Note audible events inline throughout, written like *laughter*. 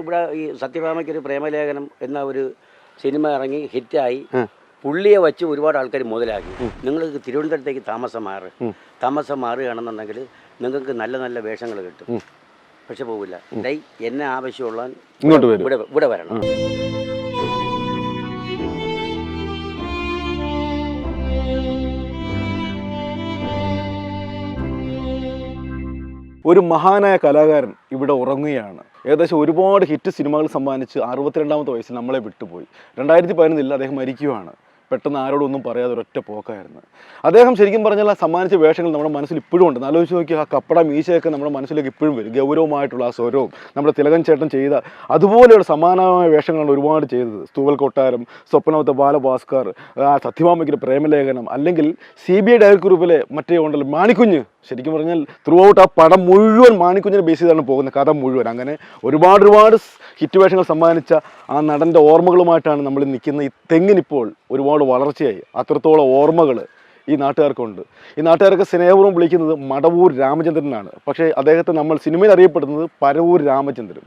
ഇവിടെ ഈ സത്യഭാമയ്ക്ക് ഒരു പ്രേമലേഖനം എന്ന ഒരു സിനിമ ഇറങ്ങി ഹിറ്റായി. പുള്ളിയെ വച്ച് ഒരുപാട് ആൾക്കാർ മുതലാക്കി. നിങ്ങൾ തിരുവനന്തപുരത്തേക്ക് താമസം മാറ്. താമസം മാറുകയാണെന്നുണ്ടെങ്കിൽ നിങ്ങൾക്ക് നല്ല നല്ല വേഷങ്ങൾ കിട്ടും. പക്ഷെ പോകില്ല ഡൈ എന്നെ ആവശ്യമുള്ള ഇവിടെ ഇവിടെ വരണം. ഒരു മഹാനായ കലാകാരൻ ഇവിടെ ഉറങ്ങുകയാണ്. ഏകദേശം ഒരുപാട് ഹിറ്റ് സിനിമകൾ സമ്മാനിച്ച് അറുപത്തിരണ്ടാമത്തെ വയസ്സിൽ നമ്മളെ വിട്ടുപോയി. രണ്ടായിരത്തി പതിനൊന്നിൽ അദ്ദേഹം മരിക്കുകയാണ് പെട്ടെന്ന് ഒന്നും പറയാതെ ഒരൊറ്റ പോക്കായിരുന്നു. അദ്ദേഹം ശരിക്കും പറഞ്ഞാൽ സമ്മാനിച്ച വേഷങ്ങൾ നമ്മുടെ മനസ്സിൽ ഇപ്പോഴും ഉണ്ട്. ആലോചിച്ച് നോക്കിയാൽ ആ കപ്പട മീശയൊക്കെ നമ്മുടെ മനസ്സിലേക്ക് ഇപ്പോഴും വരും. ഗൗരവമായിട്ടുള്ള ആ സ്വരവും നമ്മുടെ തിലകൻ ചേട്ടൻ ചെയ്ത അതുപോലെയുള്ള സമാനമായ വേഷങ്ങളാണ് ഒരുപാട് ചെയ്തത്. സ്തൂവൽ കൊട്ടാരം സ്വപ്നവത്തെ ബാലഭാസ്കർ സത്യഭാമയ്ക്കൊരു പ്രേമലേഖനം അല്ലെങ്കിൽ സി ബി ഐ ഡയറി ഗ്രൂപ്പിലെ മറ്റേ ഉണ്ടല്ലോ മാണിക്കുഞ്ഞ്. ശരിക്കും പറഞ്ഞാൽ ത്രൂ ഔട്ട് ആ പടം മുഴുവൻ മാണിക്കുഞ്ഞിനെ ബേസ് ചെയ്താണ് പോകുന്നത്. കഥ മുഴുവൻ. അങ്ങനെ ഒരുപാട് ഒരുപാട് ഹിറ്റ് വേഷങ്ങൾ സമ്മാനിച്ച ആ നടന്റെ ഓർമ്മകളുമായിട്ടാണ് നമ്മൾ നിൽക്കുന്ന ഈ തെങ്ങിനിപ്പോൾ ഒരുപാട് വളർച്ചയായി. അത്രത്തോളം ഓർമ്മകൾ ഈ നാട്ടുകാർക്കുണ്ട്. ഈ നാട്ടുകാരൊക്കെ സ്നേഹപൂർവം വിളിക്കുന്നത് മടവൂർ രാമചന്ദ്രനാണ്. പക്ഷേ അദ്ദേഹത്തെ നമ്മൾ സിനിമയിൽ അറിയപ്പെടുന്നത് പരവൂർ രാമചന്ദ്രൻ.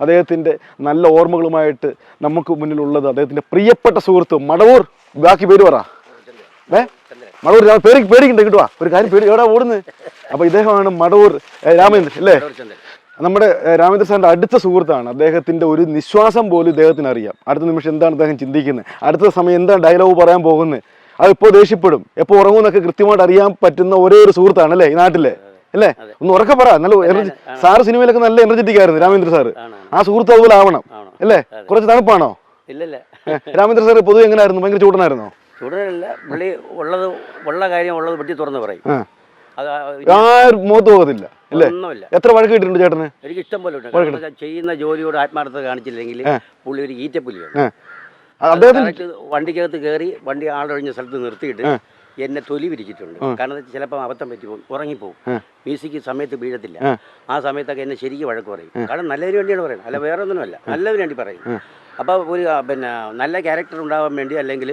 അദ്ദേഹത്തിന്റെ നല്ല ഓർമ്മകളുമായിട്ട് നമുക്ക് മുന്നിലുള്ളത് അദ്ദേഹത്തിന്റെ പ്രിയപ്പെട്ട സുഹൃത്ത് മടവൂർ. ബാക്കി പേര് പറ. മടവൂർ പേടി പേടിക്കണ്ട കിട്ടുവാ ഒരു കാര്യം പേടി എവിടെ ഓടുന്നത്? അപ്പൊ ഇദ്ദേഹമാണ് മടൂർ രാമേന്ദ്രൻ അല്ലേ? നമ്മുടെ രാമേന്ദ്ര സാറിന്റെ അടുത്ത സുഹൃത്താണ്. അദ്ദേഹത്തിന്റെ ഒരു നിശ്വാസം പോലും ഇദ്ദേഹത്തിന് അറിയാം. അടുത്ത നിമിഷം എന്താണ് അദ്ദേഹം ചിന്തിക്കുന്നത്? അടുത്ത സമയം എന്താണ് ഡയലോഗ് പറയാൻ പോകുന്നത്? അത് ഇപ്പോൾ ദേഷ്യപ്പെടും. എപ്പോൾ ഉറങ്ങുമെന്നൊക്കെ കൃത്യമായിട്ട് അറിയാൻ പറ്റുന്ന ഒരേ ഒരു സുഹൃത്താണ് അല്ലേ ഈ നാട്ടിലെ? അല്ലേ? ഒന്ന് ഉറക്കെ പറ. നല്ല എനർജി സാറ് സിനിമയിലൊക്കെ നല്ല എനർജറ്റിക് ആയിരുന്നു രാമേന്ദ്ര സാറ്. ആ സുഹൃത്ത് അതുപോലെ ആവണം. അല്ലേ? കുറച്ച് തണുപ്പാണോ? രാമേന്ദ്ര സാറ് പൊതുവെ എങ്ങനെയായിരുന്നു ഭയങ്കര ചൂടനായിരുന്നോ? ചൂടനല്ല പുള്ളി ഉള്ളത് ഉള്ള കാര്യം ഉള്ളത് വെട്ടി തുറന്ന് പറയും. അത് ആരും മുഖത്ത് പോകത്തില്ല അല്ലേ? ഒന്നുമില്ല. എത്ര വഴക്ക് കിട്ടിയിട്ടുണ്ട് ചേട്ടന്? എനിക്ക് ഇഷ്ടം പോലെ ഉണ്ട്. കാരണം ചെയ്യുന്ന ജോലിയോട് ആത്മാർത്ഥത കാണിച്ചില്ലെങ്കിൽ പുള്ളി ഒരു ഈറ്റപ്പുലിയാണ്. അദ്ദേഹത്തിന് വണ്ടിക്കകത്ത് കയറി വണ്ടി ആളൊഴിഞ്ഞ സ്ഥലത്ത് നിർത്തിയിട്ട് എന്നെ തൊലി വിരിച്ചിട്ടുണ്ട്. കാരണം ചിലപ്പോൾ അബദ്ധം പറ്റി പോകും ഉറങ്ങിപ്പോവും. മ്യൂസിക് സമയത്ത് വീഴത്തില്ല. ആ. സമയത്തൊക്കെ എന്നെ ശരിക്കും വഴക്ക് പറയും. കാരണം നല്ലതിന് വേണ്ടിയാണ് പറയുന്നത്. അല്ല വേറെ ഒന്നുമല്ല നല്ലതിന് വേണ്ടി പറയും. അപ്പോൾ ഒരു പിന്നെ നല്ല ക്യാരക്ടർ ഉണ്ടാവാൻ വേണ്ടി അല്ലെങ്കിൽ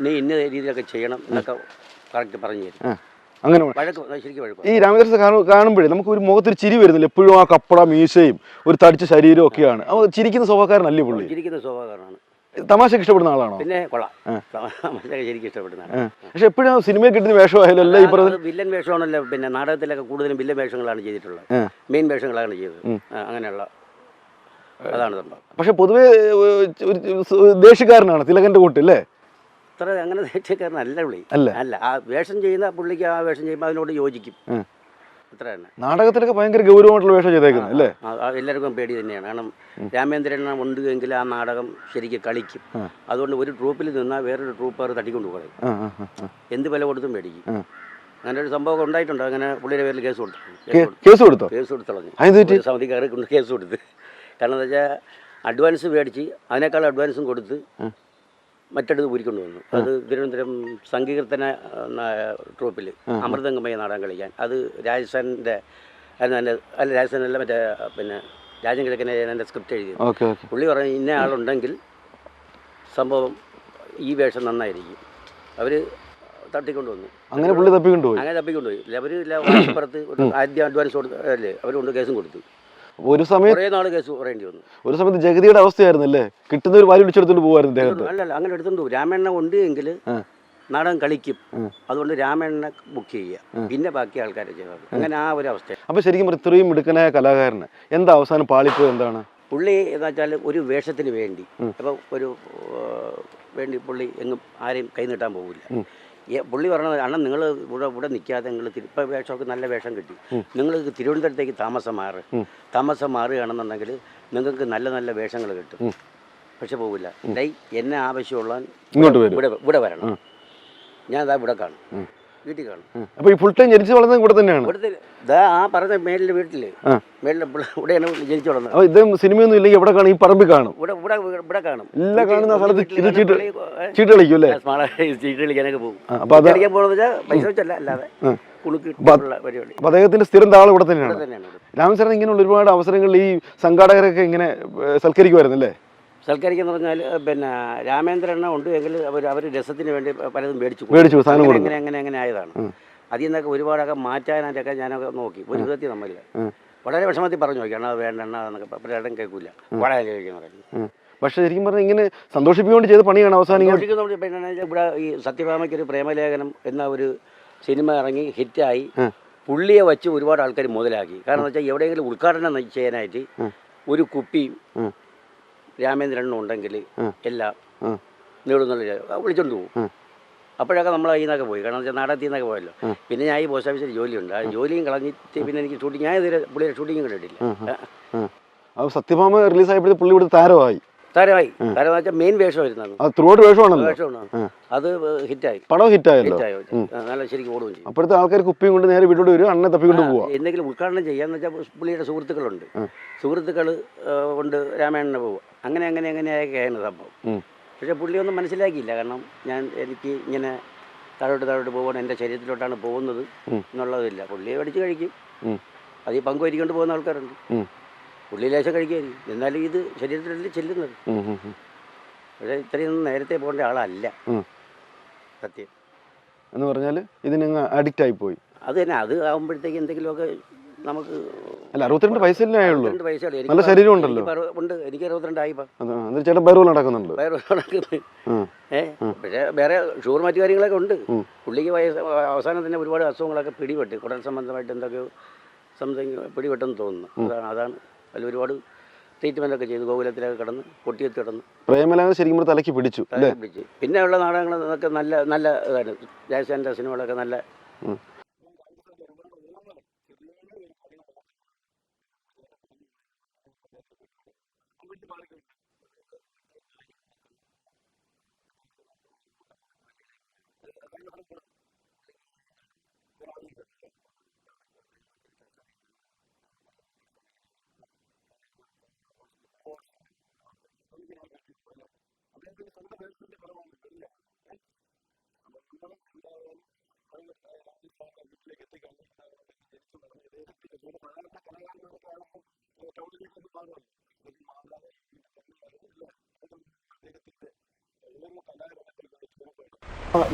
നീ ഇന്ന രീതിയിലൊക്കെ ചെയ്യണം എന്നൊക്കെ കറക്റ്റ് പറഞ്ഞു തരും. അങ്ങനെ ഈ രാമദാസ് കാണു കാണുമ്പോഴേ നമുക്ക് ഒരു മുഖത്തൊരു ചിരി വരുന്നില്ല. എപ്പോഴും ആ കപ്പട മീശയും ഒരു തടിച്ച ശരീരവും ഒക്കെയാണ്. അവ ചിരിക്കുന്ന സ്വഭാവക്കാരനല്ലേ പുള്ളി? ചിരിക്കുന്ന സ്വഭാവക്കാരനാണ്. തമാശക്ക് ഇഷ്ടപ്പെടുന്ന ആളാണോ? പിന്നെ കൊള്ളാം. ശരിക്കും ഇഷ്ടപ്പെടുന്നതാണ്. ആ. പക്ഷെ എപ്പോഴും സിനിമയിൽ കിട്ടുന്ന വേഷമായാലും ഈ പറഞ്ഞ വില്ലൻ വേഷമാണല്ലോ. പിന്നെ നാടകത്തിലൊക്കെ കൂടുതലും വില്ലൻ വേഷങ്ങളാണ് ചെയ്തിട്ടുള്ളത്. മെയിൻ വേഷങ്ങളാണ് ചെയ്തത്. അങ്ങനെയുള്ള അതാണ് സംഭവം. പക്ഷെ പൊതുവേ ഒരു ദേഷ്യക്കാരനാണ് തിലകന്റെ കൂട്ട് അല്ലേ? അത്ര അങ്ങനെ ദേശക്കാരനല്ല പുള്ളി. അല്ല. അല്ല ആ വേഷം ചെയ്യുന്ന പുള്ളിക്ക് ആ വേഷം ചെയ്യുമ്പോൾ അതിനോട് യോജിക്കും. ഉം. അത്ര തന്നെ നാടകത്തിലൊക്കെ ഭയങ്കര ഗൗരവമായിട്ടുള്ള വേഷം ചെയ്തേക്കുന്നത് അല്ലേ? എല്ലാവർക്കും പേടി തന്നെയാണ്. കാരണം രാമേന്ദ്രൻ ഉണ്ട് എങ്കിൽ ആ നാടകം ശരിക്കും കളിക്കും. അതുകൊണ്ട് ഒരു ട്രൂപ്പിൽ നിന്നാൽ വേറൊരു ട്രൂപ്പ് അവർ തട്ടിക്കൊണ്ട് പോകും. എന്ത് വില കൊടുത്തും പേടിക്കും അങ്ങനെ ഒരു സംഭവം ഉണ്ടായിട്ടുണ്ട്. അങ്ങനെ പുള്ളിയുടെ പേരിൽ കേസ് കൊടുത്തു. കേസ് കൊടുത്തു. കേസ് കൊടുത്തു? സമിതി കയറി? കൊണ്ട് കേസ് കൊടുത്ത്. കാരണം എന്താ വെച്ചാൽ അഡ്വാൻസ് മേടിച്ച് അതിനേക്കാൾ അഡ്വാൻസും കൊടുത്ത് മറ്റടുത്ത് ഊരിക്കൊണ്ട് വന്നു. അത് തിരുവനന്തപുരം സംഗീർത്തന ട്രൂപ്പിൽ അമൃതംഗമയ നാടകം കളിക്കാൻ. അത് രാജസ്ഥാന്റെ അല്ല അല്ല രാജസ്ഥാനല്ല മറ്റേ പിന്നെ രാജൻ കിഴക്കനെ എന്റെ സ്ക്രിപ്റ്റ് എഴുതി പുള്ളി പറഞ്ഞു ഇന്ന ആളുണ്ടെങ്കിൽ സംഭവം ഈ വേഷം നന്നായിരിക്കും. അവർ തട്ടിക്കൊണ്ട് വന്നു. അങ്ങനെ പുള്ളി തപ്പിക്കൊണ്ടുപോയി അങ്ങനെ തപ്പിക്കൊണ്ടുപോയി അവർ പുറത്ത് ആദ്യം അഡ്വാൻസ് കൊടുത്ത് അല്ലേ അവർ കൊണ്ട് കേസും കൊടുത്തു. ഒരു സമയത്ത് കുറേ നാൾ കേസ് പറയേണ്ടി വന്നു. ഒരു സമയത്ത് ജഗതിയുടെ അവസ്ഥയായിരുന്നു അല്ലേ കിട്ടുന്ന ഒരു വാരി പിടിച്ചെടുത്തോണ്ട് പോകുമായിരുന്നു അദ്ദേഹത്തെ അല്ല അങ്ങനെ എടുത്തോണ്ട് പോകും രാമേണ്ണ ഉണ്ട് എങ്കിൽ നാടൻ നാടകം കളിക്കും. അതുകൊണ്ട് രാമേണ്ണ ബുക്ക് ചെയ്യുക. പിന്നെ ബാക്കി ആൾക്കാരെ ചെയ്തത് അങ്ങനെ ആ ഒരു അവസ്ഥ അപ്പൊ ശരിക്കും ഇത്രയും മിടുക്കനായ കലാകാരന് എന്താ അവസാനം പാളിപ്പോ എന്താണ്? പുള്ളി എന്ന് വെച്ചാൽ ഒരു വേഷത്തിന് വേണ്ടി. അപ്പോൾ ഒരു വേണ്ടി പുള്ളി എങ്ങും ആരെയും കൈ നീട്ടാൻ പോകില്ല പുള്ളി പറഞ്ഞത് അണ്ണൻ നിങ്ങൾ ഇവിടെ ഇവിടെ നിൽക്കാതെ നിങ്ങൾ ഇപ്പം വേഷമൊക്കെ നല്ല വേഷം കിട്ടി. നിങ്ങൾ തിരുവനന്തപുരത്തേക്ക് താമസം മാറ്. താമസം മാറുകയാണെന്നുണ്ടെങ്കിൽ നിങ്ങൾക്ക് നല്ല നല്ല വേഷങ്ങൾ കിട്ടും. പക്ഷെ പോകില്ല. ഡൈ എന്നെ ആവശ്യമുള്ള ഇവിടെ ഇവിടെ വരണം. ഞാൻ അതാ ഇവിടെ കാണും. വീട്ടിൽ കാണും. അപ്പൊ ഈ ഫുൾ ടൈം ജനിച്ചു വളർന്നത് ഇവിടെ തന്നെയാണ്? ഇവിടുത്തെ ആ പറഞ്ഞ മേലിൽ വീട്ടിൽ. ആ. മേലിൽ ഇവിടെയാണ് ജനിച്ചു വളർന്നത്. അപ്പൊ ഇദ്ദേഹം സിനിമയൊന്നും ഇല്ലെങ്കിൽ എവിടെ കാണും ഈ പറമ്പിൽ കാണും? ഇവിടെ ഇവിടെ ഇവിടെ കാണും. എല്ലാം കാണുന്ന സ്ഥലത്ത് ഇത് ചീട്ട് ചീട്ട് കളിക്കും അല്ലേ? ചീട്ട് കളിക്കാനൊക്കെ പോകും. ആ, അപ്പൊ അത് കളിക്കാൻ പോകുന്നത് വെച്ചാൽ പൈസ വെച്ചല്ല അല്ലാതെ കുണുക്കിട്ടുള്ള പരിപാടി. അപ്പൊ അദ്ദേഹത്തിന്റെ സ്ഥിരം താളം ഇവിടെ തന്നെയാണ്. ഇവിടെ തന്നെയാണ് ഇവിടെ. രാമൻ സാറിന് ഇങ്ങനെയുള്ള ഒരുപാട് അവസരങ്ങളിൽ ഈ സംഘാടകരൊക്കെ ഇങ്ങനെ ഏ, സൽക്കരിക്കുമായിരുന്നു അല്ലേ സൽക്കരിക്കുന്ന പറഞ്ഞാൽ പിന്നെ രാമേന്ദ്രണ്ണ ഉണ്ട് എങ്കിൽ അവർ അവർ രസത്തിന് വേണ്ടി പലതും മേടിച്ചു മേടിച്ചു, സാധനം അങ്ങനെ. അങ്ങനെ അങ്ങനെ ആയതാണ്. അതിൽ നിന്നൊക്കെ ഒരുപാടൊക്കെ മാറ്റാനായിട്ടൊക്കെ ഞാനൊക്കെ നോക്കി. ഒരു വിധത്തിൽ നമ്മളില്ല. വളരെ വിഷമത്തിൽ പറഞ്ഞു നോക്കി അണ്ണാ വേണ്ട എണ്ണ എന്നൊക്കെ അപ്പം ഏട്ടൻ കേൾക്കില്ല വളരെ കഴിക്കുന്ന പക്ഷേ ശരിക്കും പറഞ്ഞാൽ ഇങ്ങനെ സന്തോഷിപ്പിക്കൊണ്ട് ചെയ്ത പണിയാണ് അവസാനം ഇവിടെ ഈ സത്യഭാമയ്ക്ക് ഒരു പ്രേമലേഖനം എന്ന ഒരു സിനിമ ഇറങ്ങി ഹിറ്റായി. പുള്ളിയെ വെച്ച് ഒരുപാട് ആൾക്കാർ മുതലാക്കി. കാരണം വെച്ചാൽ എവിടെയെങ്കിലും ഉദ്ഘാടനം ചെയ്യാനായിട്ട് ഒരു കുപ്പിയും ഉം. രാമേന്ദ്രനും ഉണ്ടെങ്കിൽ എല്ലാം. നേടുന്നുള്ള വിളിച്ചോണ്ട് പോകും അപ്പോഴൊക്കെ നമ്മൾ അതിൽ നിന്നൊക്കെ പോയി. കാരണം വെച്ചാൽ നാടകത്തിൽ നിന്നൊക്കെ പോയല്ലോ. പിന്നെ ഞാൻ ഈ പോസ്റ്റ് ഓഫീസിൽ ജോലിയുണ്ട്. ആ ജോലിയും കളഞ്ഞിട്ട് പിന്നെ എനിക്ക് ഷൂട്ടിങ് ഞാൻ ഇതുവരെ പുള്ളിയുടെ ഷൂട്ടിങ് കണ്ടിട്ടില്ല. സത്യഭാമ റിലീസ് ആയപ്പോഴത്തെ പുള്ളി ഇവിടെ താരമായി. താരമായി. താരം എന്ന് വെച്ചാൽ മെയിൻ വേഷമായിരുന്നു ത്രൂഔട്ട് വേഷമാണല്ലോ. വേഷമാണ്. അത് ഹിറ്റായി പടം ഹിറ്റായി നല്ല ശരിക്കും ഓടുകയും ചെയ്യും അപ്പോഴത്തെ ആൾക്കാർ കുപ്പിയും കൊണ്ട് നേരെ വീട്ടിലോട്ട് വരും അണ്ണനെ തപ്പിക്കൊണ്ട് പോവാ. എന്തെങ്കിലും ഉദ്ഘാടനം ചെയ്യാന്ന് വെച്ചാൽ പുള്ളിയുടെ സുഹൃത്തുക്കളുണ്ട്. സുഹൃത്തുക്കൾ കൊണ്ട് രാമായണനെ പോവുക അങ്ങനെ അങ്ങനെ അങ്ങനെയൊക്കെയാണ് സംഭവം. പക്ഷെ പക്ഷേ പുള്ളി ഒന്നും മനസ്സിലാക്കിയില്ല. കാരണം ഞാൻ എനിക്ക് ഇങ്ങനെ താഴോട്ട് താഴോട്ട് പോകണം എന്റെ ശരീരത്തിലോട്ടാണ് പോകുന്നത് എന്നുള്ളതില്ല. പുള്ളിയെ അടിച്ച് കഴിക്കും. അത് ഈ പങ്കുവരിക്കൊണ്ട് പോകുന്ന ആൾക്കാരുണ്ട്. പുള്ളി ലേശം കഴിക്കുമായിരിക്കും. എന്നാലും ഇത് ശരീരത്തിലല്ലേ ചെല്ലുന്നത്. പക്ഷേ ഇത്രയൊന്നും നേരത്തെ പോകേണ്ട ആളല്ല. സത്യം. എന്ന് പറഞ്ഞാൽ ഇതിനങ്ങ് അഡിക്റ്റ് ആയി പോയി. അത് തന്നെ. അത് ആകുമ്പോഴത്തേക്ക് എന്തെങ്കിലുമൊക്കെ നമുക്ക് അല്ല അറുപത്തിരണ്ട് വയസ്സല്ലേ വയസ്സുള്ളൂ. നല്ല ശരീരം ഉണ്ടല്ലോ. ഉണ്ട്. എനിക്ക് അറുപത്തിരണ്ടായി ചേട്ടൻ ബൈറോൾ നടക്കുന്നുണ്ട്. *laughs* നടക്കുന്നത് പക്ഷേ വേറെ ഷുഗർ മറ്റു കാര്യങ്ങളൊക്കെ ഉണ്ട്. പുള്ളിക്ക് വയസ്സ് അവസാനം തന്നെ ഒരുപാട് അസുഖങ്ങളൊക്കെ പിടിപെട്ട് കുടൽ സംബന്ധമായിട്ട് എന്തൊക്കെയോ സംതിങ് പിടിപെട്ടെന്ന് തോന്നുന്നു. അതാണ് അതാണ് അതിൽ ഒരുപാട് ട്രീറ്റ്മെന്റ് ഒക്കെ ചെയ്തു. ഗോകുലത്തിലൊക്കെ കിടന്ന് പൊട്ടിയെത്തി കിടന്ന്. പ്രേമലാതെ ശരിക്കും തലക്ക് പിടിച്ചു പിടിച്ച്. പിന്നെ ഉള്ള നാടകങ്ങൾ നല്ല നല്ല ഇതാണ്. ജയസേന്റെ സിനിമകളൊക്കെ നല്ല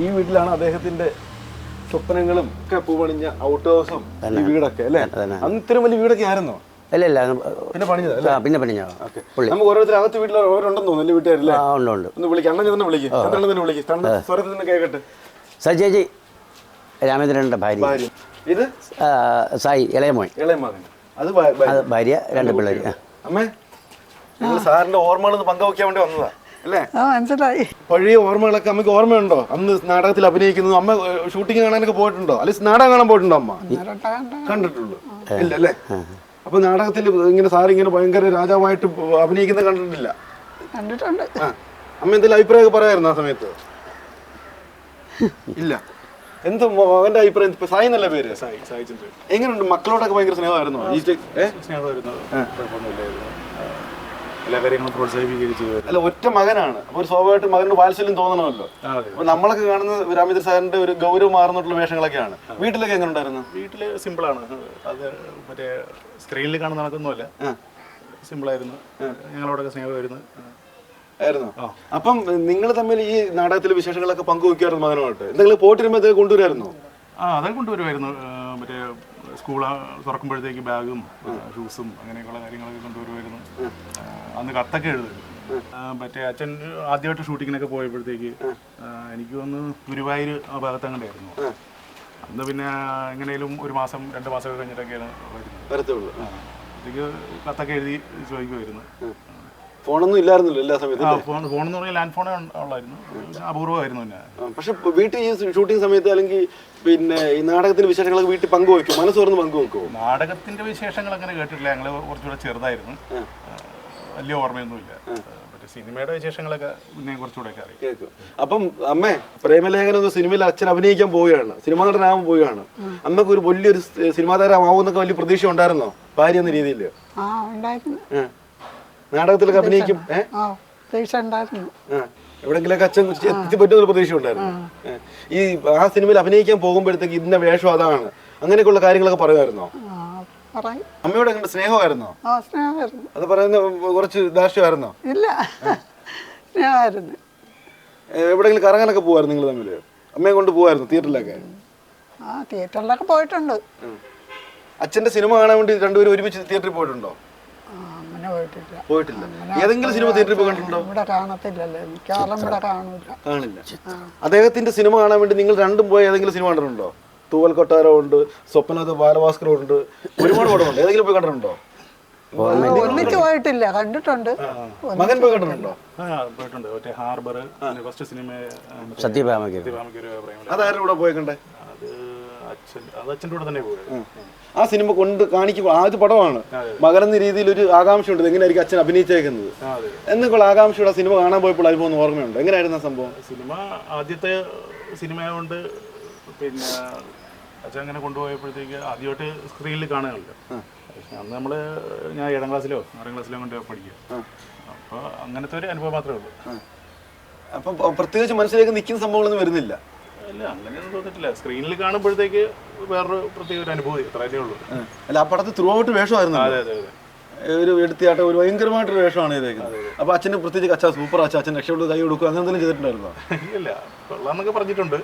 ഈ വീട്ടിലാണ് അദ്ദേഹത്തിന്റെ സ്വപ്നങ്ങളും ഒക്കെ പൂവണിഞ്ഞ ഔട്ട് ഹൗസും ഈ വീടൊക്കെ അല്ലേ. അന്ന് ഇത്രയും വലിയ വീടൊക്കെ ആയിരുന്നോ? അല്ല അല്ല പിന്നെ പണിഞ്ഞത് പിന്നെ പണിഞ്ഞ പുള്ളി. നമുക്ക് ഓരോരുത്തർ അകത്ത് വീട്ടിൽ ഓരോണ്ടെന്ന് തോന്നുന്നു വീട്ടുകാരല്ലേ? ഉണ്ട് ഉണ്ട്. ഒന്ന് വിളിക്കാം അണ്ണൻ തന്നെ വിളിക്കും ചന്ദ്രനെ തന്നെ വിളിക്കും. സ്വരത്തിൽ തന്നെ കേൾക്കട്ടെ സജേജി രാമേന്ദ്രന്റെ ഭാര്യ. ഇത്? സായി ഇളയമോൻ ഇളയ മകൻ. അത് ഭാര്യ. രണ്ട് പിള്ളേര്. അമ്മേ സാറിന്റെ ഓർമ്മകളൊന്ന് പങ്കുവെക്കാൻ വേണ്ടി വന്നതാ. അല്ലേ? ആ മനസ്സിലായി. പഴയ ഓർമ്മകളൊക്കെ അമ്മയ്ക്ക് ഓർമ്മയുണ്ടോ? അന്ന് നാടകത്തിൽ അഭിനയിക്കുന്നത് അമ്മ ഷൂട്ടിംഗ് കാണാനൊക്കെ പോയിട്ടുണ്ടോ? അല്ലെങ്കിൽ നാടകം കാണാൻ പോയിട്ടുണ്ടോ അമ്മ? കണ്ടിട്ടുള്ളൂ ഇല്ല അല്ലേ? അപ്പൊ നാടകത്തിൽ ഇങ്ങനെ സാർ ഇങ്ങനെ ഭയങ്കര രാജാവായിട്ട് അഭിനയിക്കുന്നത് കണ്ടിട്ടില്ല. കണ്ടിട്ടുണ്ട്. അമ്മ എന്തെങ്കിലും അഭിപ്രായമൊക്കെ പറയായിരുന്നു ആ സമയത്ത്? ഇല്ല. എന്ത് മകന്റെ അഭിപ്രായം? സായി എന്നല്ല പേര്? സായി സായി എങ്ങനെയുണ്ട്? മക്കളോടൊക്കെ ഭയങ്കര സ്നേഹമായിരുന്നു? ഈ സ്നേഹമായിരുന്നു. എല്ലാ കാര്യങ്ങളും പ്രോത്സാഹിപ്പിക്കുകയും ചെയ്തു. അല്ല ഒറ്റ മകനാണ്. അപ്പൊ ഒരു സ്വാഭാവികമായിട്ട് മകന്റെ വാത്സല്യം തോന്നണമല്ലോ. അപ്പോൾ നമ്മളൊക്കെ കാണുന്ന രാമേന്ദ്ര സാറിന്റെ ഒരു ഗൗരവം മാറുന്നിട്ടുള്ള വേഷങ്ങളൊക്കെയാണ്. വീട്ടിലൊക്കെ എങ്ങനെ ഉണ്ടായിരുന്നു വീട്ടിൽ സിമ്പിളാണ് അത് മറ്റേ സ്ക്രീനിൽ കാണുന്ന നടക്കുന്നുമല്ല സിമ്പിൾ ആയിരുന്നു. ഞങ്ങളോടൊക്കെ സ്നേഹമായിരുന്നു. ആയിരുന്നു. അപ്പം നിങ്ങൾ തമ്മിൽ ഈ നാടകത്തിലെ വിശേഷങ്ങളൊക്കെ പങ്കുവെക്കുമായിരുന്നു മകനുമായിട്ട് എന്തെങ്കിലും പോയിട്ടിരുമ്പോ അതൊക്കെ കൊണ്ടുവരായിരുന്നു ആ അതൊക്കെ കൊണ്ടുവരുമായിരുന്നു. മറ്റേ സ്കൂൾ തുറക്കുമ്പോഴത്തേക്ക് ബാഗും ഷൂസും അങ്ങനെയൊക്കെയുള്ള കാര്യങ്ങളൊക്കെ കൊണ്ടുവരുമായിരുന്നു. അന്ന് കത്തൊക്കെ എഴുതും. മറ്റേ അച്ഛൻ ആദ്യമായിട്ട് ഷൂട്ടിങ്ങിനൊക്കെ പോയപ്പോഴത്തേക്ക് എനിക്ക് തോന്നുന്നു ഗുരുവായൂർ ആ ഭാഗത്തങ്ങണ്ടായിരുന്നു. അന്ന് പിന്നെ എങ്ങനെയും ഒരു മാസം രണ്ട് മാസം കഴിഞ്ഞിട്ടൊക്കെയാണ് വരത്തുള്ളൂ. അപ്പോഴത്തേക്ക് കത്തൊക്കെ എഴുതി ചോദിക്കുമായിരുന്നു ഫോണൊന്നും ഇല്ലായിരുന്നല്ലോ എല്ലാ സമയത്തും ആ ഫോൺ എന്ന് പറഞ്ഞാൽ ലാൻഡ് ഫോണേ ഉള്ളായിരുന്നു. അപൂർവമായിരുന്നു തന്നെ പക്ഷെ വീട്ടിൽ ഈ ഷൂട്ടിംഗ് സമയത്ത് അല്ലെങ്കിൽ പിന്നെ ഈ നാടകത്തിന്റെ വിശേഷങ്ങളൊക്കെ വീട്ടിൽ പങ്കുവെക്കും മനസ്സ് തുറന്ന് പങ്കുവെക്കുമോ നാടകത്തിന്റെ വിശേഷങ്ങൾ അങ്ങനെ കേട്ടിട്ടില്ല. ഞങ്ങൾ കുറച്ചുകൂടെ ചെറുതായിരുന്നു. വലിയ ഓർമ്മയൊന്നുമില്ല. മറ്റേ സിനിമയുടെ വിശേഷങ്ങളൊക്കെ പിന്നെ കുറച്ചുകൂടെയൊക്കെ അറിയാം. കേൾക്കും. അപ്പം അമ്മേ പ്രേമലേഖനം എന്ന സിനിമയിൽ അച്ഛൻ അഭിനയിക്കാൻ പോവുകയാണ്. സിനിമാ നടനാവാൻ പോവുകയാണ്. അമ്മയ്ക്ക് ഒരു വലിയൊരു സ് സിനിമാ താരമാവുന്നൊക്കെ വലിയ പ്രതീക്ഷ ഉണ്ടായിരുന്നോ? ഭാര്യ എന്ന രീതിയിൽ ആ ഉണ്ടായിരുന്നു. നാടകത്തിലൊക്കെ അഭിനയിക്കും? ഏ? ആ പൈസ ഉണ്ടായിരുന്നു. ആ. എവിടെങ്കിലൊക്കെ അച്ഛൻ എത്തി പറ്റുന്ന പ്രതീക്ഷ ഉണ്ടായിരുന്നു. ഏ. ഈ ആ സിനിമയിൽ അഭിനയിക്കാൻ പോകുമ്പോഴത്തേക്ക് ഇന്ന വേഷം അതാണ്. അങ്ങനെയൊക്കെയുള്ള കാര്യങ്ങളൊക്കെ പറയുമായിരുന്നോ? ആ അമ്മയോട് എങ്ങനെ സ്നേഹമായിരുന്നോ? ആ സ്നേഹമായിരുന്നു. അത് പറയുന്ന കുറച്ച് ദാർഷ്ട്യമായിരുന്നോ ഇല്ല. സ്നേഹമായിരുന്നു. ഏ, എവിടെയെങ്കിലും കറങ്ങാനൊക്കെ പോകുമായിരുന്നു നിങ്ങൾ തമ്മിൽ? അമ്മയെ കൊണ്ട് പോകുമായിരുന്നു തിയേറ്ററിലൊക്കെ? ആ തിയേറ്ററിലൊക്കെ പോയിട്ടുണ്ട്. അച്ഛന്റെ സിനിമ കാണാൻ വേണ്ടി രണ്ടുപേരും ഒരുമിച്ച് തിയേറ്ററിൽ പോയിട്ടുണ്ടോ? അങ്ങനെ പോയിട്ടില്ല. പോയിട്ടില്ല. ഏതെങ്കിലും സിനിമ തിയേറ്ററിൽ പോയി കണ്ടിട്ടുണ്ടോ? ഇവിടെ കാണത്തില്ലല്ലോ. മിക്കവാറും ഇവിടെ കാണൂല. കാണില്ല. അദ്ദേഹത്തിന്റെ സിനിമ കാണാൻ വേണ്ടി നിങ്ങൾ രണ്ടും പോയി ഏതെങ്കിലും സിനിമ കണ്ടിട്ടുണ്ടോ? തൂവൽ കൊട്ടാരം ഉണ്ട് സ്വപ്നത് ബാലഭാസ്കർ ഉണ്ട് ഒരുപാട് പടമുണ്ട്. ഏതെങ്കിലും പോയി കണ്ടിട്ടുണ്ടോ? ഒന്നിച്ച് പോയിട്ടില്ല. കണ്ടിട്ടുണ്ട്. മകൻ പോയി കണ്ടിട്ടുണ്ടോ? ആ പോയിട്ടുണ്ട്. മറ്റേ ഹാർബർ ഫസ്റ്റ് സിനിമ കൂടെ പോയി കണ്ടേ ആ സിനിമ കൊണ്ട് കാണിക്കുമ്പോൾ ആദ്യ പടമാണ്. മകനെന്ന രീതിയിൽ ഒരു ആകാംക്ഷയുണ്ട് എങ്ങനെയായിരിക്കും അച്ഛൻ അഭിനയിച്ചേക്കുന്നത്? എന്നൊക്കെയുള്ള ആകാംക്ഷയുടെ സിനിമ കാണാൻ പോയപ്പോൾ അനുഭവം ഓർമ്മയുണ്ട്? എങ്ങനെയായിരുന്നു ആ സംഭവം? സിനിമ ആദ്യത്തെ സിനിമ കൊണ്ട് പിന്നെ അച്ഛൻ അങ്ങനെ കൊണ്ടുപോയപ്പോഴത്തേക്ക് ആദ്യമായിട്ട് സ്ക്രീനിൽ കാണുകയല്ലോ പക്ഷെ അന്ന് നമ്മൾ ഞാൻ ഏഴാം ക്ലാസ്സിലോ ആറാം ക്ലാസ്സിലോ കൊണ്ട് പഠിക്കുക. അപ്പോൾ അങ്ങനത്തെ ഒരു അനുഭവം മാത്രമേ ഉള്ളൂ. അപ്പം പ്രത്യേകിച്ച് മനസ്സിലേക്ക് നിൽക്കുന്ന സംഭവങ്ങളൊന്നും വരുന്നില്ല. അല്ല അങ്ങനെയൊന്നും തോന്നിട്ടില്ല സ്ക്രീനിൽ കാണുമ്പോഴത്തേക്ക് വേറൊരു പ്രത്യേക ഒരു അനുഭവം ഇത്രയേ ഉള്ളൂ. അല്ല ആ പടത്തിൽ ത്രൂ ഔട്ട് വേഷമായിരുന്നു. അതെ അതെ അതെ. ഒരു എടുത്തിയാട്ടം ഒരു ഭയങ്കരമായിട്ടൊരു വേഷമാണ് ചെയ്തേക്കുന്നത്. അപ്പൊ അച്ഛന് പ്രത്യേകിച്ച് അച്ഛാ സൂപ്പർ അച്ഛൻ അച്ഛൻ രക്ഷപ്പെട്ട് കൈ കൊടുക്കുക അങ്ങനെ എന്തെങ്കിലും ചെയ്തിട്ടുണ്ടായിരുന്നോ? ഇല്ല കൊള്ളാന്നൊക്കെ പറഞ്ഞിട്ടുണ്ട്.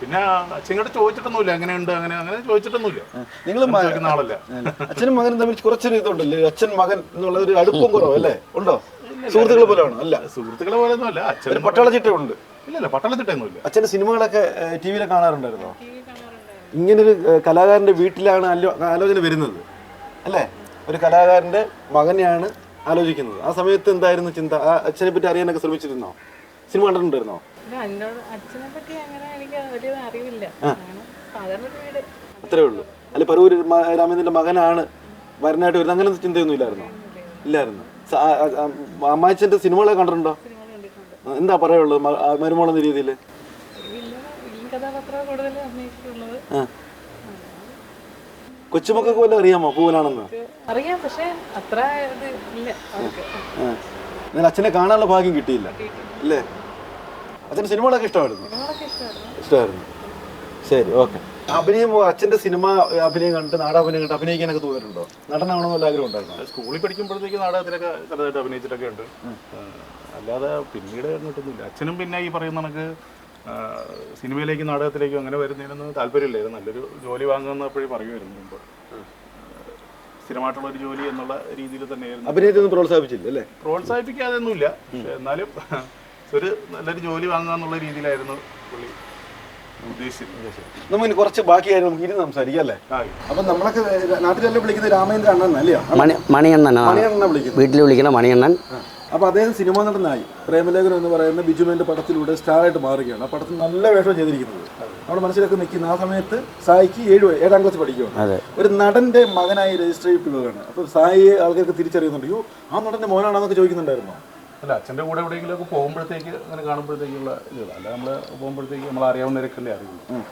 പിന്നെ അച്ഛനോട് ചോദിച്ചിട്ടൊന്നുമില്ല അങ്ങനെയുണ്ട് അങ്ങനെ അങ്ങനെ ചോദിച്ചിട്ടൊന്നുമില്ല. നിങ്ങൾ ആളല്ല. അച്ഛനും മകനും തമ്മിൽ കുറച്ചൊരു ഇതുണ്ടല്ലേ? അച്ഛൻ മകൻ എന്നുള്ള ഒരു അടുപ്പം കുറവല്ലേ ഉണ്ടോ? സുഹൃത്തുക്കളെ പോലെയാണോ? അല്ല. സുഹൃത്തുക്കളെ പോലെ പോലെയൊന്നുമല്ല അച്ഛൻ ഒരു പട്ടാള ചിട്ടയുണ്ട്. ഇല്ലല്ല പട്ടാളത്തിട്ടൊന്നുമില്ല അച്ഛന്റെ സിനിമകളൊക്കെ ടി വിയിൽ കാണാറുണ്ടായിരുന്നോ? ഇങ്ങനൊരു കലാകാരന്റെ വീട്ടിലാണ് ആലോചന വരുന്നത് അല്ലേ? ഒരു കലാകാരന്റെ മകനെയാണ് ആലോചിക്കുന്നത്. ആ സമയത്ത് എന്തായിരുന്നു ചിന്ത? ആ അച്ഛനെ പറ്റി അറിയാനൊക്കെ ശ്രമിച്ചിരുന്നോ? സിനിമ കണ്ടിട്ടുണ്ടായിരുന്നോ? അച്ഛനെ പറ്റി അങ്ങനെ എനിക്ക് അറിവില്ല. അത്രേ ഉള്ളൂ. അല്ല പറവൂർ രാമേന്ദ്രന്റെ മകനാണ് വരനായിട്ട് വരുന്നത്. അങ്ങനെ ചിന്തയൊന്നും ഇല്ലായിരുന്നോ. ഇല്ലായിരുന്നു അമ്മാച്ചന്റെ സിനിമകളെ കണ്ടിട്ടുണ്ടോ? എന്താ പറയുള്ളത് മരുമോളെന്ന രീതിയിൽ കഥാപാത്രം കൂടുതൽ അഭിനയിച്ചിട്ടുള്ളത് കൊച്ചുമക്കൾക്ക് വല്ലതും അറിയാമോ പൂവനാണെന്ന്? അറിയാം പക്ഷേ അത്ര ഇത് ഇല്ല. എന്നാൽ അച്ഛനെ കാണാനുള്ള ഭാഗ്യം കിട്ടിയില്ല. അല്ലേ അച്ഛന്റെ സിനിമകളൊക്കെ ഇഷ്ടമായിരുന്നു? സിനിമകളൊക്കെ ഇഷ്ടമായിരുന്നു. ശരി ഓക്കെ. അഭിനയം അച്ഛന്റെ സിനിമ അഭിനയം കണ്ടിട്ട് നാടാഭിനയം കണ്ടിട്ട് അഭിനയിക്കാനൊക്കെ തോന്നിയിട്ടുണ്ടോ? നടനാവണമെന്നുള്ള ആഗ്രഹം ഉണ്ടായിരുന്നു? സ്കൂളിൽ പഠിക്കുമ്പോഴത്തേക്ക് നാടകത്തിലൊക്കെ ചെറുതായിട്ട് അഭിനയിച്ചിട്ടൊക്കെ ഉണ്ട്. അല്ലാതെ പിന്നീട് കിട്ടുന്നില്ല അച്ഛനും പിന്നെ ഈ പറയുന്ന കണക്ക് സിനിമയിലേക്കും നാടകത്തിലേക്കും അങ്ങനെ വരുന്നതിനൊന്നും താല്പര്യമില്ലായിരുന്നു. നല്ലൊരു ജോലി വാങ്ങുന്നപ്പോഴേ അപ്പോഴും പറയുമായിരുന്നു മുമ്പ്. സ്ഥിരമായിട്ടുള്ള ഒരു ജോലി എന്നുള്ള രീതിയിൽ തന്നെയായിരുന്നു. അഭിനയത്തൊന്നും പ്രോത്സാഹിപ്പിച്ചില്ല അല്ലേ? പ്രോത്സാഹിപ്പിക്കാതെ ഒന്നുമില്ല എന്നാലും ഒരു നല്ലൊരു ജോലി വാങ്ങുക എന്നുള്ള രീതിയിലായിരുന്നു പുള്ളി ഉദ്ദേശിച്ചത്. നമുക്ക് കുറച്ച് ബാക്കിയായിരുന്നു നമുക്ക് ഇരുന്ന് സംസാരിക്കാം അല്ലേ? അപ്പൊ നമ്മളൊക്കെ നാട്ടിലെല്ലാം വിളിക്കുന്നത് രാമേന്ദ്ര അണ്ണൻ അല്ലയോ? മണി മണിയണ്ണനാണ് മണിയണ്ണനെ വിളിക്കുന്നത് വീട്ടിൽ വിളിക്കുന്ന മണിയണ്ണൻ. അപ്പോൾ അദ്ദേഹം സിനിമാ നടനായി. പ്രേമലേഖനം എന്ന് പറയുന്ന ബിജുമേന്റെ പടത്തിലൂടെ സ്റ്റാറായിട്ട് മാറുകയാണ്. ആ പടത്തിൽ നല്ല വേഷം ചെയ്തിരിക്കുന്നത്. നമ്മുടെ മനസ്സിലൊക്കെ നിൽക്കുന്ന ആ സമയത്ത് സായിക്ക് ഏഴ് ഏഴാം ക്ലാസ് പഠിക്കുകയാണ്. ഒരു നടന്റെ മകനായി രജിസ്റ്റർ ചെയ്യപ്പെടുകയാണ് അപ്പോൾ സായിയെ ആൾക്കാർക്ക് തിരിച്ചറിയുന്നുണ്ട്. യോ ആ നടന്റെ മോനാണെന്നൊക്കെ ചോദിക്കുന്നുണ്ടായിരുന്നോ? അല്ല അച്ഛന്റെ കൂടെ എവിടെയെങ്കിലുമൊക്കെ പോകുമ്പോഴത്തേക്ക് അങ്ങനെ കാണുമ്പോഴത്തേക്കുള്ള ഇത് അല്ല നമ്മൾ പോകുമ്പോഴത്തേക്ക് നമ്മൾ അറിയാവുന്ന അറിയാവുന്നവരൊക്കെ അറിയുള്ളൂ.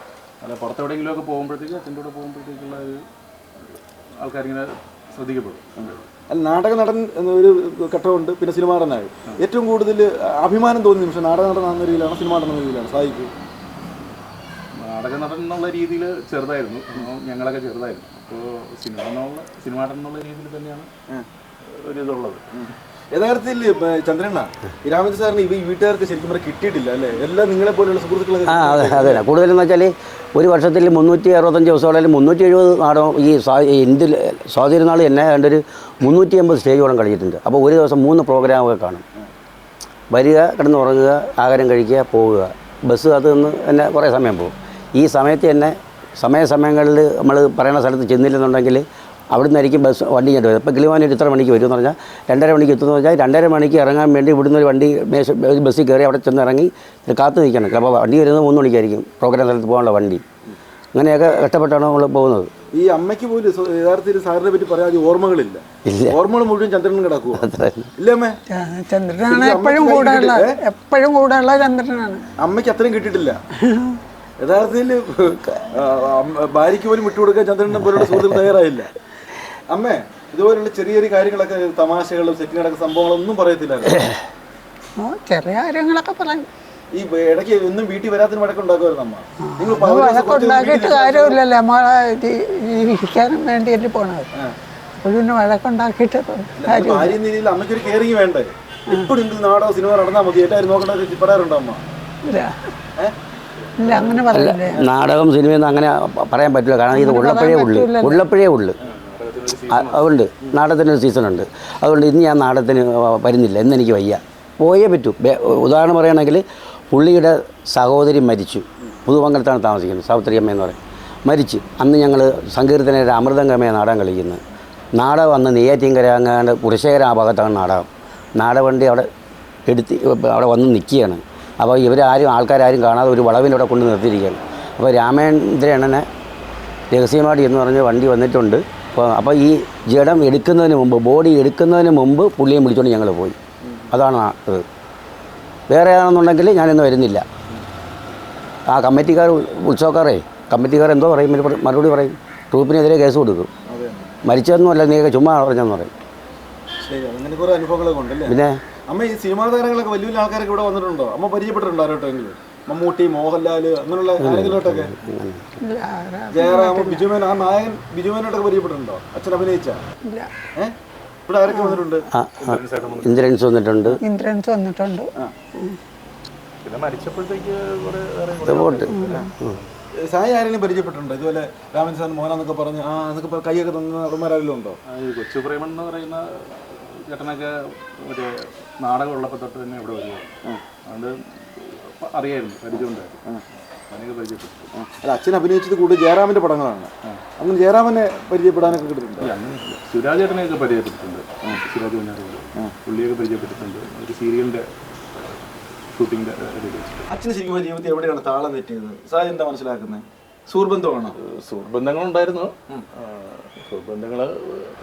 അല്ല പുറത്ത് എവിടെയെങ്കിലുമൊക്കെ പോകുമ്പോഴത്തേക്ക് അച്ഛന്റെ കൂടെ പോകുമ്പോഴത്തേക്കുള്ള ഒരു ആൾക്കാരിങ്ങനെ ശ്രദ്ധിക്കപ്പെടും. നാടക നടൻ എന്നൊരു ഘട്ടമുണ്ട് പിന്നെ സിനിമ നടനായി ഏറ്റവും കൂടുതൽ അഭിമാനം തോന്നിയ നിമിഷം നാടക നടൻ എന്ന രീതിയിലാണ് സിനിമ നടൻ എന്ന രീതിയിലാണ്. സായിക്ക്? നാടക നടൻ എന്നുള്ള രീതിയിൽ ചെറുതായിരുന്നു. ഞങ്ങളൊക്കെ ചെറുതായിരുന്നു. അപ്പോൾ സിനിമ എന്നുള്ള സിനിമ നടൻ എന്നുള്ള രീതിയിൽ തന്നെയാണ് ഒരു ഇതുള്ളത്. യഥാർത്ഥത്തിൽ ചന്ദ്രണ്ണ രാമചന്ദ്ര സാറിന് ഇവ വീട്ടുകാർക്ക് ശരിക്കും പറഞ്ഞാൽ കിട്ടിയിട്ടില്ല അല്ലേ? എല്ലാം നിങ്ങളെ പോലെയുള്ള സുഹൃത്തുക്കളൊക്കെ ആ അതെ അതെ കൂടുതലെന്ന് വെച്ചാൽ ഒരു വർഷത്തിൽ മുന്നൂറ്റി അറുപത്തഞ്ച് ദിവസങ്ങളിൽ മുന്നൂറ്റി എഴുപത് നാടകം ഈ ഇന്ത്യയിൽ സ്വാതിരുന്നാൾ എന്നെ കണ്ടൊരു മുന്നൂറ്റി അമ്പത് സ്റ്റേജോളം കളിച്ചിട്ടുണ്ട്. അപ്പോൾ ഒരു ദിവസം മൂന്ന് പ്രോഗ്രാമൊക്കെ കാണും. വരിക കിടന്ന് ഉറങ്ങുക ആഹാരം കഴിക്കുക പോവുക. ബസ് അത് നിന്ന് എന്നെ കുറേ സമയം പോകും. ഈ സമയത്ത് തന്നെ സമയസമയങ്ങളിൽ നമ്മൾ പറയുന്ന സ്ഥലത്ത് ചെന്നില്ലെന്നുണ്ടെങ്കിൽ അവിടെ നിന്നായിരിക്കും ബസ് വണ്ടി ഞാൻ വരുന്നത് അപ്പോൾ കിളിമാനൂർ ഇത്ര മണിക്ക് വരും എന്ന് പറഞ്ഞാൽ രണ്ടര മണിക്ക് എത്തുമെന്ന് പറഞ്ഞാൽ രണ്ടര മണിക്ക് ഇറങ്ങാൻ വേണ്ടി ഇവിടുന്ന് ഒരു വണ്ടി മേശ ബസ്സിൽ കയറി അവിടെ ചെന്ന് ഇറങ്ങി കാത്തു നിൽക്കണം. അപ്പോൾ വണ്ടി വരുന്നത് മൂന്ന് മണിക്കായിരിക്കും. പ്രോഗ്രാം സ്ഥലത്ത് പോകാനുള്ള വണ്ടി. അങ്ങനെയൊക്കെ കഷ്ടപ്പെട്ടാണ് നമ്മൾ പോകുന്നത്. ഈ അമ്മയ്ക്ക് പോലും യഥാർത്ഥത്തിൽ സാറിനെ പറ്റി പറയാതെ ഓർമ്മകളില്ല. ഇല്ല. ഓർമ്മകൾ മുഴുവൻ ചന്ദ്രനും കിടക്കും അത്ര ഇല്ലേ അമ്മേ. ചന്ദ്രനാണ് എപ്പോഴും കൂടെയുള്ള എപ്പോഴും കൂടെയുള്ള ചന്ദ്രനാണ്. അമ്മയ്ക്ക് അത്രയും കിട്ടിയിട്ടില്ല. യഥാർത്ഥത്തിൽ ഭാര്യയ്ക്ക് പോലും വിട്ടുകൊടുക്കാൻ ചന്ദ്രനെ പോലുള്ള സുഹൃത്തുക്കൾ തയ്യാറായില്ല. അമ്മേ ഇതുപോലുള്ള ചെറിയ ചെറിയ കാര്യങ്ങളൊക്കെ തമാശകളും സെറ്റിനടക്ക സംഭവങ്ങളൊന്നും പറയത്തില്ലായിരുന്നു ഓ *coughs* ചെറിയ കാര്യങ്ങളൊക്കെ പറയും. ഈ ഇടയ്ക്ക് ഒന്നും വീട്ടിൽ വരാത്തിന് വഴക്കുണ്ടാക്കുമായിരുന്നു കാര്യമില്ലല്ലോ. നമ്മളെ ജീവിക്കാനും പോണത്. വഴക്കുണ്ടാക്കിയിട്ട് അമ്മയ്ക്കൊരു കെയറിങ് വേണ്ടേ? എപ്പോഴും നിങ്ങൾ നാടോ സിനിമ നടന്നാൽ മതി. എല്ലാവരും നോക്കണ്ട പറയാറുണ്ടോ അമ്മ? ഇല്ല. ഇല്ല അങ്ങനെ പറയില്ലേ? നാടകം സിനിമയൊന്നും അങ്ങനെ പറയാൻ പറ്റില്ല. കാരണം ഇത് ഉള്ളപ്പോഴേ ഉള്ളു. ഉള്ളപ്പോഴേ ഉള്ളു. അ- അതുകൊണ്ട് നാടകത്തിന് ഒരു സീസണുണ്ട്. അതുകൊണ്ട് ഇന്ന് ഞാൻ നാടകത്തിന് വരുന്നില്ല. ഇന്ന് എനിക്ക് വയ്യ. പോയേ പറ്റൂ. ഉദാഹരണം പറയുകയാണെങ്കിൽ പുള്ളിയുടെ സഹോദരി മരിച്ചു. പുതുമംഗലത്താണ് താമസിക്കുന്നത്. സാവിത്രി അമ്മ എന്ന് പറയും. മരിച്ച്. അന്ന് ഞങ്ങൾ സങ്കീർത്തനയുടെ അമൃതംഗമയ നാടകം കളിക്കുന്നത്. നാടകം അന്ന് നെയ്യാറ്റിങ്കര അങ്ങാണ്ട് കുറിശേഖര ആ ഭാഗത്താണ് നാടകം. നാടവണ്ടി അവിടെ എടുത്ത് അവിടെ വന്ന് നിൽക്കുകയാണ്. അപ്പോൾ ഇവരാരും ആൾക്കാരും കാണാതെ ഒരു വളവിന്റെ അവിടെ കൊണ്ട് നിർത്തിയിരിക്കുകയാണ്. അപ്പോൾ രാമേന്ദ്രണ്ണനെ രഹസ്യമായിട്ട് എന്ന് പറഞ്ഞ് വണ്ടി വന്നിട്ടുണ്ട്. അപ്പോൾ അപ്പോൾ ഈ ജഡം എടുക്കുന്നതിന് മുമ്പ് ബോഡി എടുക്കുന്നതിന് മുമ്പ് പുള്ളിയെ വിളിച്ചുകൊണ്ട് ഞങ്ങൾ പോയി. അതാണ് ഇത്. വേറെ ആണെന്നുണ്ടെങ്കിൽ ഞാനിന്ന് വരുന്നില്ല. ആ കമ്മിറ്റിക്കാർ ഉത്സവക്കാരേ കമ്മിറ്റിക്കാർ എന്തോ പറയും മറുപടി പറയും. ട്രൂപ്പിനെതിരെ കേസ് കൊടുക്കും. മരിച്ചതൊന്നുമല്ല നീയൊക്കെ ചുമ്മാ പറഞ്ഞെന്ന് പറയും. ശരി അങ്ങനെ കുറെ അനുഭവങ്ങളൊക്കെ ഉണ്ടല്ലേ? പിന്നെ? അമ്മ ഈ സിനിമാ താരങ്ങളൊക്കെ വലിയ വലിയ ആൾക്കാരൊക്കെ ഇവിടെ വന്നിട്ടുണ്ടോ? അമ്മ പരിചയപ്പെട്ടിട്ടുണ്ടോ ആരോട്ടെങ്കിലും? മമ്മൂട്ടി മോഹൻലാൽ അങ്ങനെയുള്ള ആരെങ്കിലോട്ടൊക്കെ ജയറാം ബിജുമേൻ ആ നായകൻ ബിജുമേനോട്ടൊക്കെ പരിചയപ്പെട്ടിട്ടുണ്ടോ? അച്ഛൻ അഭിനയിച്ച? ഇവിടെ ആരൊക്കെ വന്നിട്ടുണ്ട്? ആ, വന്നിട്ടുണ്ട്. ഇന്ദ്രൻസ് വന്നിട്ടുണ്ട്. പിന്നെ മരിച്ചപ്പോഴത്തേക്ക് സായി ആരെങ്കിലും പരിചയപ്പെട്ടിട്ടുണ്ടോ? ഇതുപോലെ രാമൻ സാൻ എന്നൊക്കെ പറഞ്ഞ് ആ എന്നൊക്കെ കൈയൊക്കെ തന്ന നടന്മാരെങ്കിലും ഉണ്ടോ? കൊച്ചു പ്രേമൻ എന്ന് പറയുന്ന ചേട്ടനൊക്കെ ഒരു നാടകം ഉള്ളപ്പോൾ തൊട്ട് തന്നെ ഇവിടെ വരുമോ അതുകൊണ്ട് അറിയായിരുന്നു പരിചയമുണ്ടായിരുന്നു. അതിനൊക്കെ പരിചയപ്പെട്ടു. അല്ല അച്ഛൻ അഭിനയിച്ചത് കൂടുതൽ ജയറാമിന്റെ പടങ്ങളാണ്. അങ്ങനെ ജയറാമിനെ പരിചയപ്പെടാനൊക്കെ കിട്ടിയിട്ടുണ്ട്. സുരാജേട്ടനെയൊക്കെ പരിചയപ്പെട്ടിട്ടുണ്ട്. സുരാജ് കുഞ്ഞാറോട് പുള്ളിയൊക്കെ പരിചയപ്പെട്ടിട്ടുണ്ട്. ഒരു സീരിയലിന്റെ ഷൂട്ടിങ്ങിന്റെ അച്ഛന് ശരിക്കും ജീവിതത്തിൽ എവിടെയാണ് താളം തെറ്റിയത്? സായി എന്താ മനസ്സിലാക്കുന്നത് സൂർബന്ധമാണോ സുഹൃബന്ധങ്ങളുണ്ടായിരുന്നു സുഹൃബന്ധങ്ങൾ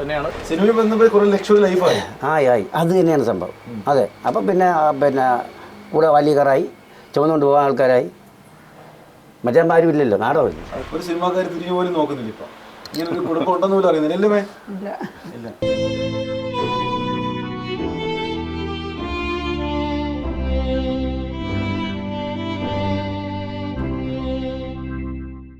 തന്നെയാണ്. സിനിമയിൽ ബന്ധപ്പെട്ട് കുറെ ലക്ഷറി ലൈഫായി. ആയി ആയി. അത് തന്നെയാണ് സംഭവം. അതെ. അപ്പം പിന്നെ ആ, പിന്നെ കൂടെ വാലികറായി ചുമന്നുകൊണ്ട് പോകാൻ ആൾക്കാരായി. മറ്റേ ആരും ഇല്ലല്ലോ നാടകമില്ല. ഒരു സിനിമാക്കാർ തിരിഞ്ഞു പോലും നോക്കുന്നില്ല ഇപ്പൊ. ഇങ്ങനെ ഒരു കുടുംബം ഉണ്ടെന്ന് പോലും അറിയുന്നില്ല. ഇല്ല. ഇല്ല.